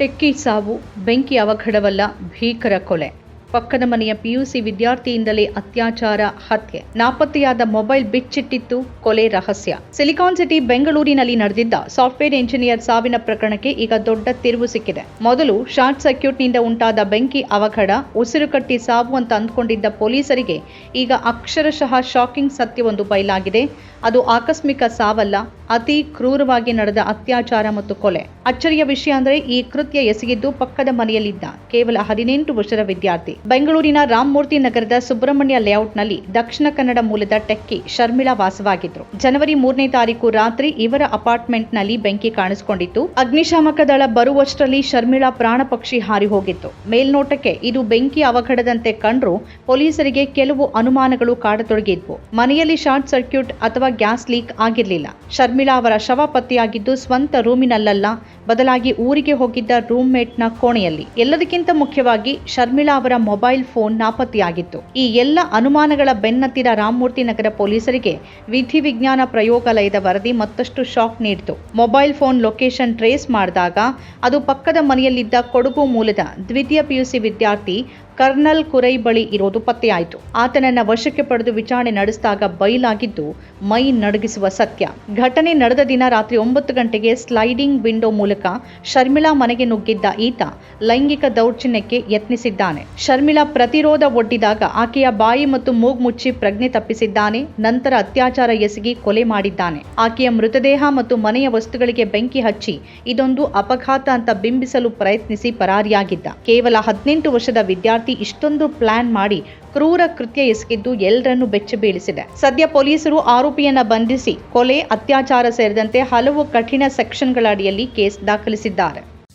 Techie ಸಾವು ಬೆಂಕಿ ಅವಘಡವಲ್ಲ ಭೀಕರ ಕೊಲೆ. ಪಕ್ಕದ ಮನೆಯ ಪಿಯುಸಿ ವಿದ್ಯಾರ್ಥಿಯಿಂದಲೇ ಅತ್ಯಾಚಾರ, ಹತ್ಯೆ. ನಾಪತ್ತೆಯಾದ ಮೊಬೈಲ್ ಬಿಚ್ಚಿಟ್ಟಿತ್ತು ಕೊಲೆ ರಹಸ್ಯ. ಸಿಲಿಕಾನ್ ಸಿಟಿ, ಬೆಂಗಳೂರಿನಲ್ಲಿ ನಡೆದಿದ್ದ ಸಾಫ್ಟ್ವೇರ್ ಇಂಜಿನಿಯರ್ ಸಾವಿನ ಪ್ರಕರಣಕ್ಕೆ ಈಗ ದೊಡ್ಡ ತಿರುವು ಸಿಕ್ಕಿದೆ. ಮೊದಲು ಶಾರ್ಟ್ ಸರ್ಕ್ಯೂಟ್ನಿಂದ ಉಂಟಾದ ಬೆಂಕಿ ಅವಘಡ ಉಸಿರುಕಟ್ಟಿ ಸಾವು ಅಂತ ಅಂದ್ಕೊಂಡಿದ್ದ ಪೊಲೀಸರಿಗೆ ಈಗ ಅಕ್ಷರಶಃ ಶಾಕಿಂಗ್ ಸತ್ಯವೊಂದು ಬಯಲಾಗಿದೆ. ಅದು ಆಕಸ್ಮಿಕ ಸಾವಲ್ಲ, ಅತಿ ಕ್ರೂರವಾಗಿ ನಡೆದ ಅತ್ಯಾಚಾರ ಮತ್ತು ಕೊಲೆ. ಅಚ್ಚರಿಯ ವಿಷಯ ಅಂದರೆ ಈ ಕೃತ್ಯ ಎಸಗಿದ್ದು ಪಕ್ಕದ ಮನೆಯಲ್ಲಿದ್ದ ಕೇವಲ ಹದಿನೆಂಟು ವರ್ಷದ ವಿದ್ಯಾರ್ಥಿ. ಬೆಂಗಳೂರಿನ ರಾಮಮೂರ್ತಿ ನಗರದ ಸುಬ್ರಹ್ಮಣ್ಯ ಲೇಔಟ್ನಲ್ಲಿ ದಕ್ಷಿಣ ಕನ್ನಡ ಮೂಲದ ಟೆಕ್ಕಿ ಶರ್ಮಿಳಾ ವಾಸವಾಗಿದ್ರು. ಜನವರಿ ಮೂರನೇ ತಾರೀಕು ರಾತ್ರಿ ಇವರ ಅಪಾರ್ಟ್ಮೆಂಟ್ನಲ್ಲಿ ಬೆಂಕಿ ಕಾಣಿಸಿಕೊಂಡಿತ್ತು. ಅಗ್ನಿಶಾಮಕ ದಳ ಬರುವಷ್ಟರಲ್ಲಿ ಶರ್ಮಿಳಾ ಪ್ರಾಣ ಪಕ್ಷಿ ಹಾರಿ ಹೋಗಿತ್ತು. ಮೇಲ್ನೋಟಕ್ಕೆ ಇದು ಬೆಂಕಿ ಅವಘಡದಂತೆ ಕಂಡ್ರು ಪೊಲೀಸರಿಗೆ ಕೆಲವು ಅನುಮಾನಗಳು ಕಾಡತೊಡಗಿದ್ವು. ಮನೆಯಲ್ಲಿ ಶಾರ್ಟ್ ಸರ್ಕ್ಯೂಟ್ ಅಥವಾ ಗ್ಯಾಸ್ ಲೀಕ್ ಆಗಿರಲಿಲ್ಲ. ಶರ್ಮಿಳಾ ಅವರ ಶವ ಪತ್ತೆಯಾಗಿದ್ದು ಸ್ವಂತ ರೂಮಿನಲ್ಲಲ್ಲ, ಬದಲಾಗಿ ಊರಿಗೆ ಹೋಗಿದ್ದ ರೂಮ್ಮೇಟ್ನ ಕೋಣೆಯಲ್ಲಿ. ಎಲ್ಲದಕ್ಕಿಂತ ಮುಖ್ಯವಾಗಿ ಶರ್ಮಿಳಾ ಅವರ ಮೊಬೈಲ್ ಫೋನ್ ನಾಪತ್ತೆಯಾಗಿತ್ತು. ಈ ಎಲ್ಲ ಅನುಮಾನಗಳ ಬೆನ್ನತ್ತಿದ ರಾಮಮೂರ್ತಿ ನಗರ ಪೊಲೀಸರಿಗೆ ವಿಧಿವಿಜ್ಞಾನ ಪ್ರಯೋಗಾಲಯದ ವರದಿ ಮತ್ತಷ್ಟು ಶಾಕ್ ನೀಡಿತು. ಮೊಬೈಲ್ ಫೋನ್ ಲೊಕೇಶನ್ ಟ್ರೇಸ್ ಮಾಡಿದಾಗ ಅದು ಪಕ್ಕದ ಮನೆಯಲ್ಲಿದ್ದ ಕೊಡಗು ಮೂಲದ ದ್ವಿತೀಯ ಪಿಯುಸಿ ವಿದ್ಯಾರ್ಥಿ ಕರ್ನಲ್ ಕುರೈ ಬಳಿ ಇರೋದು ಪತ್ತೆಯಾಯಿತು. ಆತನನ್ನ ವಶಕ್ಕೆ ಪಡೆದು ವಿಚಾರಣೆ ನಡೆಸಿದಾಗ ಬಯಲಾಗಿದ್ದು, ಮೈ ನಡಗಿಸುವ ಸತ್ಯ. ಘಟನೆ ನಡೆದ ದಿನ ರಾತ್ರಿ ಒಂಬತ್ತು ಗಂಟೆಗೆ ಸ್ಲೈಡಿಂಗ್ ವಿಂಡೋ ಮೂಲಕ ಶರ್ಮಿಳಾ ಮನೆಗೆ ನುಗ್ಗಿದ್ದ ಈತ ಲೈಂಗಿಕ ದೌರ್ಜನ್ಯಕ್ಕೆ ಯತ್ನಿಸಿದ್ದಾನೆ. ಶರ್ಮಿಳಾ ಪ್ರತಿರೋಧ ಒಡ್ಡಿದಾಗ ಆಕೆಯ ಬಾಯಿ ಮತ್ತು ಮೂಗು ಮುಚ್ಚಿ ಪ್ರಜ್ಞೆ ತಪ್ಪಿಸಿದ್ದಾನೆ, ನಂತರ ಅತ್ಯಾಚಾರ ಎಸಗಿ ಕೊಲೆ ಮಾಡಿದ್ದಾನೆ. ಆಕೆಯ ಮೃತದೇಹ ಮತ್ತು ಮನೆಯ ವಸ್ತುಗಳಿಗೆ ಬೆಂಕಿ ಹಚ್ಚಿ ಇದೊಂದು ಅಪಘಾತ ಅಂತ ಬಿಂಬಿಸಲು ಪ್ರಯತ್ನಿಸಿ ಪರಾರಿಯಾಗಿದ್ದ. ಕೇವಲ ಹದಿನೆಂಟು ವರ್ಷದ ವಿದ್ಯಾರ್ಥಿ ಇಷ್ಟೊಂದು ಪ್ಲಾನ್ ಮಾಡಿ ಕ್ರೂರ ಕೃತ್ಯ ಎಸಗಿದ್ದು ಎಲ್ಲರನ್ನೂ ಬೆಚ್ಚ ಬೀಳಿಸಿದೆ. ಸದ್ಯ ಪೊಲೀಸರು ಆರೋಪಿಯನ್ನ ಬಂಧಿಸಿ ಕೊಲೆ, ಅತ್ಯಾಚಾರ ಸೇರಿದಂತೆ ಹಲವು ಕಠಿಣ ಸೆಕ್ಷನ್ಗಳ ಅಡಿಯಲ್ಲಿ ಕೇಸ್ ದಾಖಲಿಸಿದ್ದಾರೆ.